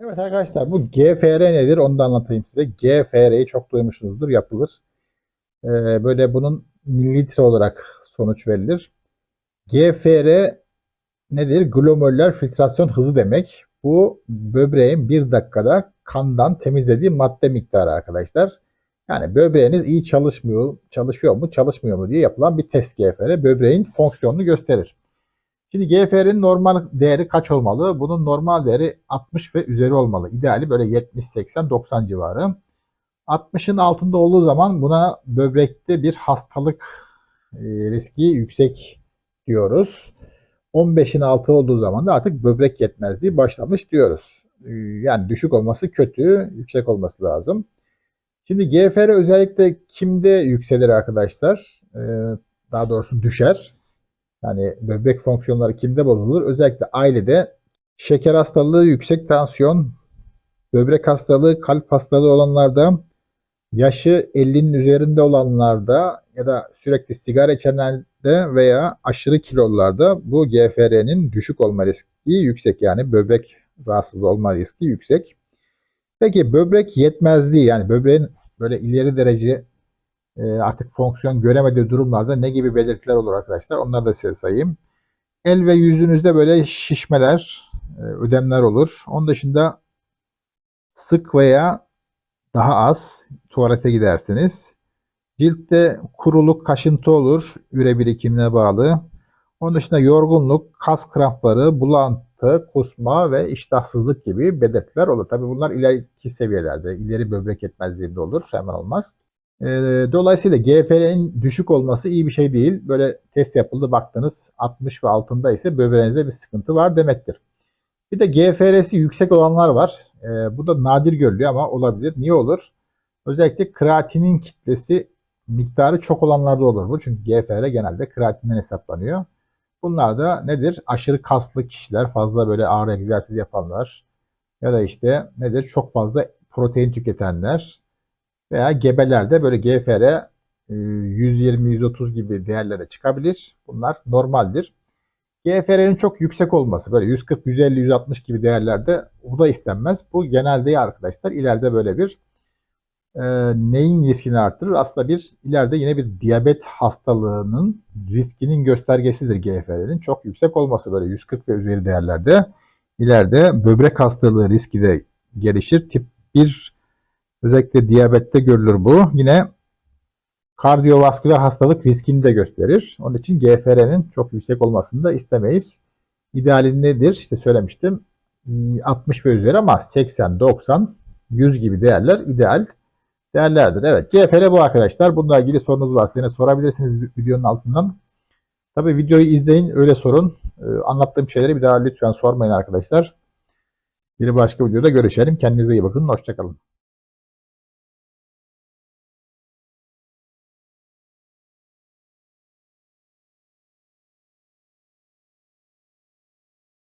Evet arkadaşlar bu GFR nedir onu da anlatayım size. GFR'yi çok duymuşsunuzdur yapılır. Ee, böyle bunun mililitre olarak sonuç verilir. GFR nedir? Glomerular filtrasyon hızı demek. Bu böbreğin bir dakikada kandan temizlediği madde miktarı arkadaşlar. Yani böbreğiniz iyi çalışmıyor, çalışıyor mu, çalışmıyor mu diye yapılan bir test GFR. Böbreğin fonksiyonunu gösterir. Şimdi GFR'in normal değeri kaç olmalı? Bunun normal değeri 60 ve üzeri olmalı. İdeali böyle 70, 80, 90 civarı. 60'ın altında olduğu zaman buna böbrekte bir hastalık e, riski yüksek diyoruz. 15'in altı olduğu zaman da artık böbrek yetmezliği başlamış diyoruz. E, Yani düşük olması kötü, yüksek olması lazım. Şimdi GFR özellikle kimde yükselir arkadaşlar? E, Daha doğrusu düşer. Yani böbrek fonksiyonları kimde bozulur? Özellikle ailede şeker hastalığı, yüksek tansiyon, böbrek hastalığı, kalp hastalığı olanlarda, yaşı 50'nin üzerinde olanlarda ya da sürekli sigara içenlerde veya aşırı kilolularda bu GFR'nin düşük olma riski yüksek. Yani böbrek rahatsızlığı olma riski yüksek. Peki böbrek yetmezliği yani böbreğin böyle ileri derece artık fonksiyon göremediği durumlarda ne gibi belirtiler olur arkadaşlar? Onları da size sayayım. El ve yüzünüzde böyle şişmeler, e, ödemler olur. Onun dışında sık veya daha az tuvalete gidersiniz. Ciltte kuruluk, kaşıntı olur, üre birikimine bağlı. Onun dışında yorgunluk, kas krampları, bulantı, kusma ve iştahsızlık gibi belirtiler olur. Tabii bunlar ileriki seviyelerde, ileri böbrek yetmezliğinde olur, hemen olmaz. E, dolayısıyla GFR'nin düşük olması iyi bir şey değil. Böyle test yapıldı baktınız 60 ve altında ise böbreğinizde bir sıkıntı var demektir. Bir de GFR'si yüksek olanlar var. E, bu da nadir görülüyor ama olabilir. Niye olur? Özellikle kreatinin kitlesi miktarı çok olanlarda olur bu. Çünkü GFR genelde kreatinden hesaplanıyor. Bunlar da nedir? Aşırı kaslı kişiler, fazla böyle ağır egzersiz yapanlar ya da işte nedir? Çok fazla protein tüketenler veya gebelerde böyle GFR e, 120-130 gibi değerlere çıkabilir. Bunlar normaldir. GFR'nin çok yüksek olması böyle 140, 150, 160 gibi değerlerde bu da istenmez. Bu genelde arkadaşlar ileride böyle bir e, neyin riskini arttırır? Aslında bir ileride yine bir diyabet hastalığının riskinin göstergesidir GFR'nin. Çok yüksek olması böyle 140 ve üzeri değerlerde ileride böbrek hastalığı riski de gelişir. Tip 1 özellikle diyabette görülür bu. Yine kardiyovasküler hastalık riskini de gösterir. Onun için GFR'nin çok yüksek olmasını da istemeyiz. İdeali nedir? İşte söylemiştim. 60 ve üzeri ama 80, 90, 100 gibi değerler ideal değerlerdir. Evet GFR bu arkadaşlar. Bununla ilgili sorunuz varsa yine sorabilirsiniz videonun altından. Tabi videoyu izleyin öyle sorun. Ee, anlattığım şeyleri bir daha lütfen sormayın arkadaşlar. Bir başka videoda görüşelim. Kendinize iyi bakın. Hoşçakalın.